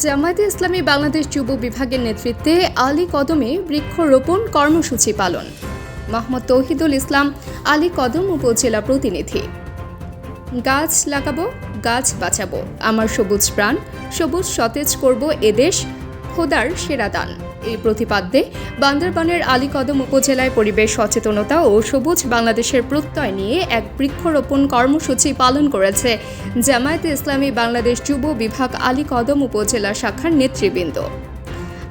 জামায়াতে ইসলামী বাংলাদেশ যুব বিভাগের নেতৃত্বে আলী কদমে বৃক্ষরোপণ কর্মসূচি পালন। মোহাম্মদ তৌহিদুল ইসলাম, আলী কদম উপজেলা প্রতিনিধি। গাছ লাগাবো, গাছ বাঁচাবো। আমার সবুজ প্রাণ, সবুজ সতেজ করব এদেশ খোদার সেরা দান। এই প্রতিপাদ্যে বান্দরবানের আলীকদম উপজেলায় পরিবেশ, সচেতনতা ও সবুজ বাংলাদেশের প্রত্যয় নিয়ে এক বৃক্ষরোপণ কর্মসূচি পালন করেছে জামায়াতে ইসলামী বাংলাদেশ যুব বিভাগ আলীকদম উপজেলা শাখার নেতৃবৃন্দ।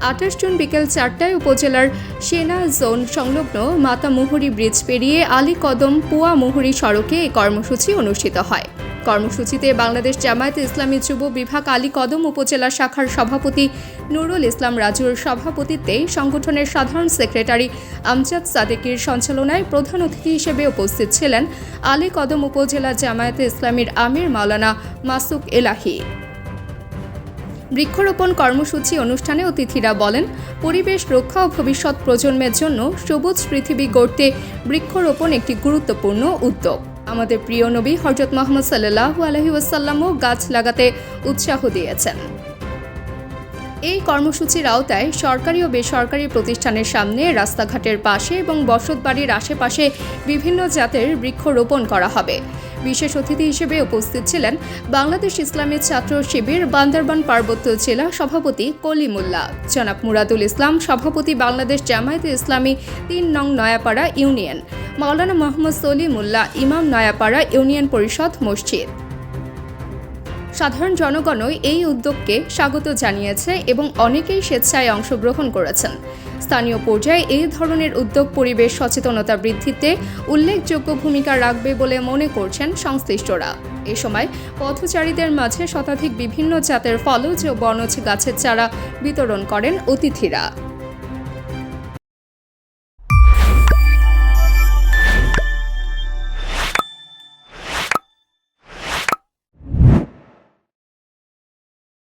আঠাশ জুন বিকেল চারটায় উপজেলার সেনা জোন সংলগ্ন মাতামুহুরি ব্রিজ পেরিয়ে আলী কদম পুয়া মুহুরি সড়কে এই কর্মসূচি অনুষ্ঠিত হয়। কর্মসূচিতে বাংলাদেশ জামায়াতে ইসলামী যুব বিভাগ আলী কদম উপজেলা শাখার সভাপতি নুরুল ইসলাম রাজুর সভাপতিত্বে সংগঠনের সাধারণ সেক্রেটারি আমজাদ সাদেকির সঞ্চালনায় প্রধান অতিথি হিসেবে উপস্থিত ছিলেন আলী কদম উপজেলা জামায়াতে ইসলামীর আমির মাওলানা মাসুক এলাহি। বৃক্ষরোপণ কর্মসূচি অনুষ্ঠানে অতিথিরা বলেন, পরিবেশ রক্ষা ও ভবিষ্যৎ প্রজন্মের জন্য সবুজ পৃথিবী গড়তে বৃক্ষরোপণ একটি গুরুত্বপূর্ণ উদ্যোগ। আমাদের প্রিয় নবী হজরত মোহাম্মদ সাল্লাহ আলহি ওয়াসাল্লামও গাছ লাগাতে উৎসাহ দিয়েছেন। এই কর্মসূচির আওতায় সরকারি ও বেসরকারি প্রতিষ্ঠানের সামনে রাস্তাঘাটের পাশে এবং বসতবাড়ির আশেপাশে বিভিন্ন জাতের বৃক্ষরোপণ করা হবে। বিশেষ অতিথি হিসেবে উপস্থিত ছিলেন বাংলাদেশ ইসলামী ছাত্র শিবির বান্দরবান পার্বত্য জেলা সভাপতি কলিমুল্লাহ, জনাব মুরাদুল ইসলাম সভাপতি বাংলাদেশ জামায়াতে ইসলামী তিন নং নয়াপাড়া ইউনিয়ন মাওলানা মোহাম্মদ সলিমুল্লাহ, ইমাম নয়াপাড়া ইউনিয়ন পরিষদ মসজিদ। সাধারণ জনগণও এই উদ্যোগকে স্বাগত জানিয়েছে এবং অনেকেই স্বেচ্ছায় অংশগ্রহণ করেছেন। স্থানীয় পর্যায়ে এই ধরনের উদ্যোগ পরিবেশ সচেতনতা বৃদ্ধিতে উল্লেখযোগ্য ভূমিকা রাখবে বলে মনে করছেন সংশ্লিষ্টরা। এ সময় পথচারীদের মাঝে শতাধিক বিভিন্ন জাতের ফলজ ও বনজ গাছের চারা বিতরণ করেন অতিথিরা।